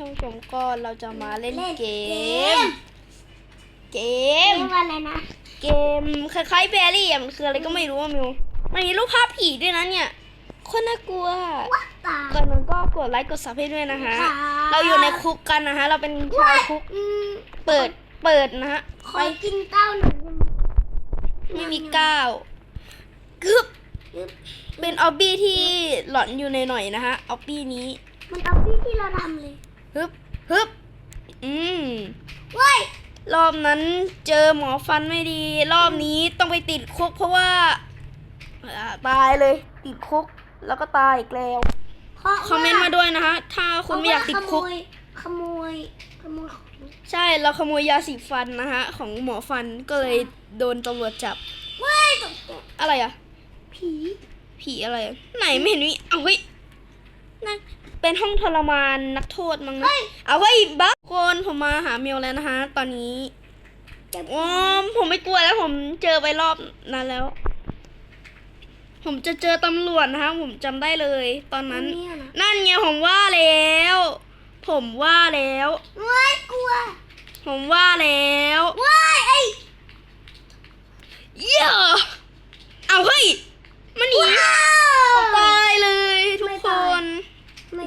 ท่านผู้ชมก็เราจะมาเล่นเกมมเกเกมมว่าอะไรนะ เกมคล้ายๆแบรี่อะมันคืออะไรก็ไม่รู้อะมิว มันมีรูปภาพผีด้วยนะเนี่ยโคนน่ากลัว วัดตา ก่อนนั้นก็กดไลค์กดซับให้ด้วยนะคะค่ะ เราอยู่ในคุกกันนะคะเราเป็นชาวคุก อืมเปิด เปิดนะฮะ ขอกินเต้าหน่อยได้ไหมไม่มีก้าวกึบเป็นออบบี้ที่หลอนอยู่ในหน่อยๆนะคะออบบี้นี้ มันเอาพี่ที่เราทำเลย ฮึบฮึบอืมเว้ยรอบนั้นเจอหมอฟันไม่ดี รอบนี้ต้องไปติดคุกเพราะว่าอ่าตายเลย ติดคุกแล้วก็ตายอีกแล้วเพราะคอมเมนต์มาด้วยนะคะ ถ้าคุณไม่อยากติดคุก ขโมย ขโมยของใช่เราขโมยยาสีฟันนะคะของหมอฟันก็เลยโดนตำรวจจับเว้ยตกใจอะไรอะผี ผีอะไรอะไหนไม่เห็นมีเอาเฮ้ยนั่น เป็นห้องทรมานนักโทษมั้งนะเฮ้ยเอาไว้บักคนผมมาหาเมลแล้วนะคะตอนนี้เก็บอ๋อผมไม่กลัวแล้วผมเจอไปรอบนั้นแล้ว ผมจะเจอตำรวจนะคะผมจำได้เลย ตอนนั้นเนี่ยนะนั่นไงผมว่าแล้ว ผมว่าแล้วเว้ยกลัว ผมว่าแล้วเว้ยไอ้เหี้ยเอาเฮ้ยมันหนีว้าวตายเลยทุก ไม่ ค ตาย น ไม่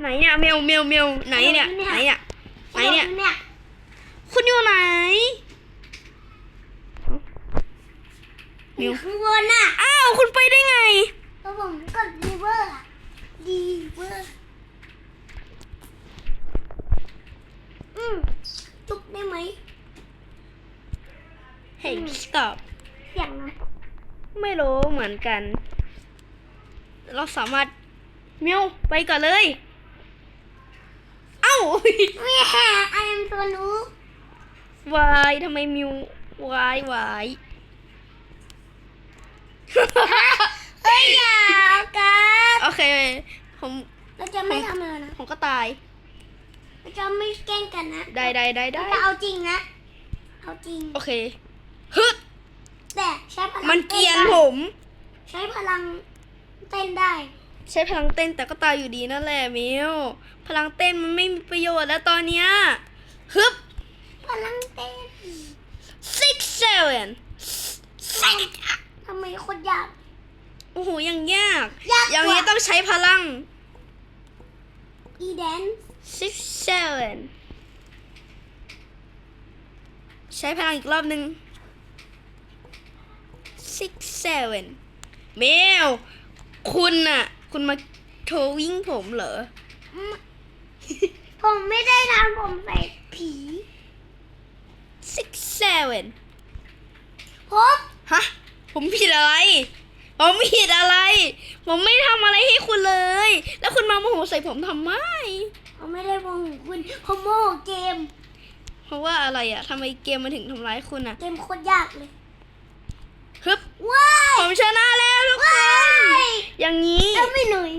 ไหนเนี่ยเมลเมลเมลไหนเนี่ยไหนเนี่ยไหนเนี่ยผมเนี่ยคุณอยู่ไหนอมิวยู่ข้างบนน่ะอ้าวคุณไปได้ไงแล้วผมกดรีเวอร์อะรีเวอร์อืมลุกได้ไหม Hey stop เสียงนะไม่รู้เหมือนกัน เราสามารถเมลไปก่อนเลย เอ้าแม่ไอเอ็มตัวรู้วายทำไมมิววายวายเฮ้ยอย่าเอากันโอเค ผมเราจะไม่ทำอะไรนะผมก็ตายเราจะไม่แกล้งกันนะได้ได้ได้เราได้จะเอาจริงนะเอาจริงโอเคฮึดแต่ใช้พลังมันเกลียนต้ผได้มใช้พลังเต้นได้ ใช้พลังเต้นแต่ก็ตายอยู่ดีนั่นแหละมิวพลังเต้นมันไม่มีประโยชน์แล้วตอนเนี้ยฮึบพลังเต้น six seven six ทำไมโคนยาก โอ้โหยังยาก ยากกว่า อย่างนี้ต้องใช้พลัง อีแดน six seven ใช้พลังอีกรอบหนึ่ง six seven เมลคุณน่ะ คุณมาโทรวิ่งผมเหรอ ผมไม่ได้ทำผมใส่ผี six seven ผมฮะ ผมผิดอะไร ผมผิดอะไร ผมไม่ทำอะไรให้คุณเลย แล้วคุณมาโมโหใส่ผมทำไม ผมไม่ได้โมโหคุณ ผมโมโหเกม เพราะว่าอะไรอะทำไมเกมมันถึงทำร้ายคุณอะเกมโคตรยากเลยฮึบว้ายผมชนะแล้วทุกคว้าน หน่อย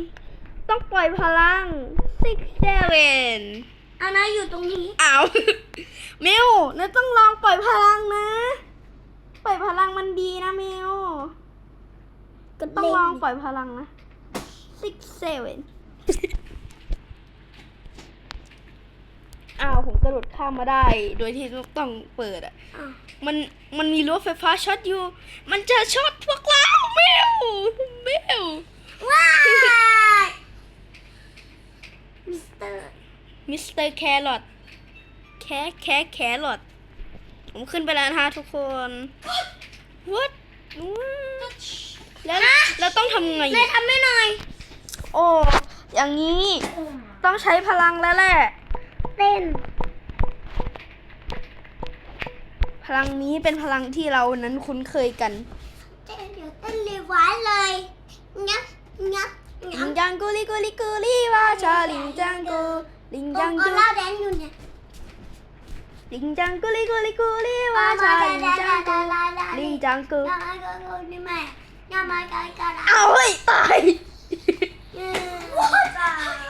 ต้องปล่อยพลัง six seven เอานะอยู่ตรงนี้อ้าวมิวนะต้องลองปล่อยพลังนะ ปล่อยพลังมันดีนะมิวก็ต้องลองปล่อยพลังนะ six seven อ้าวผมกระโดดข้ามมาได้ โดยที่ต้องเปิดอะอะมันมันมีรั้วไฟฟ้าช็อตอยู่ มันจะช็อตพวกเราเมลเมลว้ายมิสเตอร์ มิส เตอร์แครอทแคแคแครอทผมขึ้นไปแล้วนะฮะทุกคน what แล้วแล้วต้องทำไงแม่ทำไม่หน่อย โอ้ อย่างนี้ต้องใช้พลังแล้วแหละ เต้น พลังนี้เป็นพลังที่เรานั้นคุ้นเคยกัน เต้นเดี๋ยวเต้นเลยหวานเลยงับงับลิงังบจังกูลิกูลิกูลิว่าชาลิงจังกู ลิงก็จังก็กูล่าแดนอยู่เนี่ยลิงจังกุลีกุลีกุลีว่าชาลิงจังกุลิงจังกุน้ำมันก็ก็นี่แม่น้ำมันก็ก็เอาเฮ้ยตายว้าวจ้า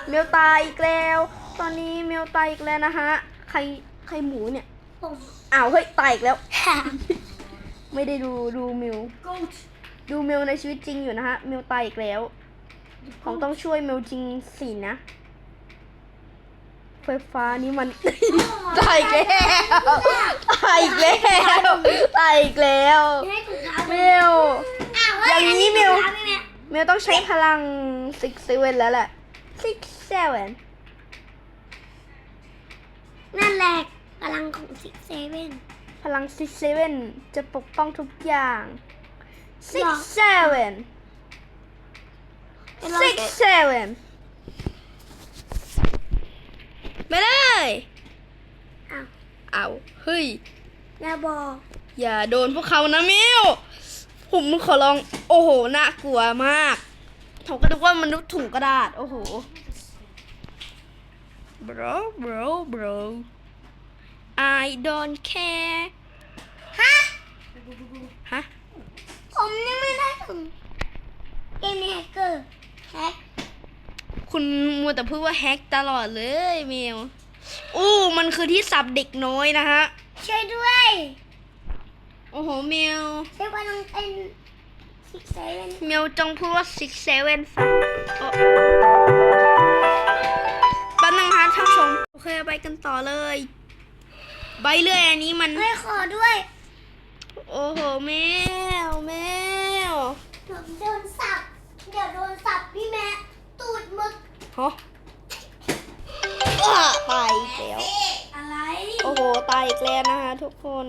เมลตายอีกแล้ว ตอนนี้เมลตายอีกแล้วนะฮะใครใครหมูเนี่ยผมอ้าวเฮ้ยตายอีกแล้ว ไม่ได้ดูดูมิว goat ดูมิวในชีวิตจริงอยู่นะฮะมิวตายอีกแล้วผมต้องช่วยมิวจริงสินะ ไฟฟ้านี่มัน ตายอีกแล้วตายอีกแล้วตายอีกแล้วให้ถุงเท้ามิวอ้าวอย่างนี้มิวถุงเท้าพี่แม่มิวต้องใช้พลัง six seven แล้วแหละ six seven นั่นแหละพลังของซิกเซเว่นพลัง six seven จะปกป้องทุกอย่าง six หรอ seven six seven ไปเลยอ้าวเอาเฮ้ยอย่าบอกอย่าโดนพวกเขานะมิวผมขอลองโอ้โหน่ากลัวมากผมก็นึกว่ามันษย์ถุงกระดาษ โอ้โห bro bro bro I don't care ฮะ ฮะ ผมยังไม่ได้ถึงเกมนี้แฮกเกอร์แฮก คุณมัวแต่พูดว่าแฮกตลอดเลยมิวอู้มันคือที่สับเด็กน้อยนะฮะ ช่วยด้วยโอ้โหมิวใช้พลังเป็นซิกเซเว่นมิวจงพูดว่า six seven ฟังโอ้ปันนึงฮะท่านผู้ชมโอเคไปกันต่อเลย ใบเลื่อยอันนี้มันไม่ขอด้วย โอ้โหแมวแมวผมโดนสับ เดี๋ยวโดนสับพี่แม่ตูดมึก ฮะอ้าตายอีกแล้วอะไรโอ้โหตายอีกแล้วนะคะทุกคน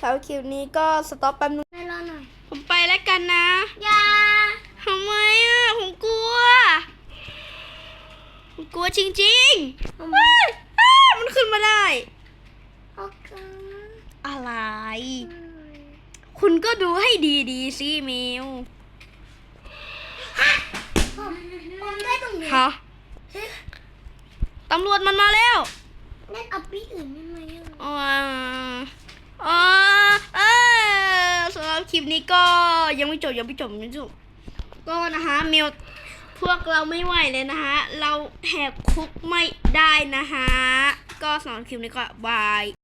สำหรับคลิปนี้ก็สต็อปแป๊บนึงไม่รอหน่อย ผมไปแล้วกันนะ อย่าทำไมอะ ผมกลัว ผมกลัวจริงๆเฮ้ยอ้ามันขึ้นมาได้ โอเคอะไร คุณก็ดูให้ดีๆสิมิว ผม ผมได้ตรงนี้ฮะตำรวจมันมาแล้วนั่นเอาปีอื่นได้ไหมอะอ๋ออ๋อเออสำหรับคลิปนี้ก็ยังไม่จบยังไม่จบยังไม่จบก็นะคะเมลพวกเราไม่ไหวเลยนะคะ เราแหกคุกไม่ได้นะคะ ก็สำหรับคลิปนี้ก็บาย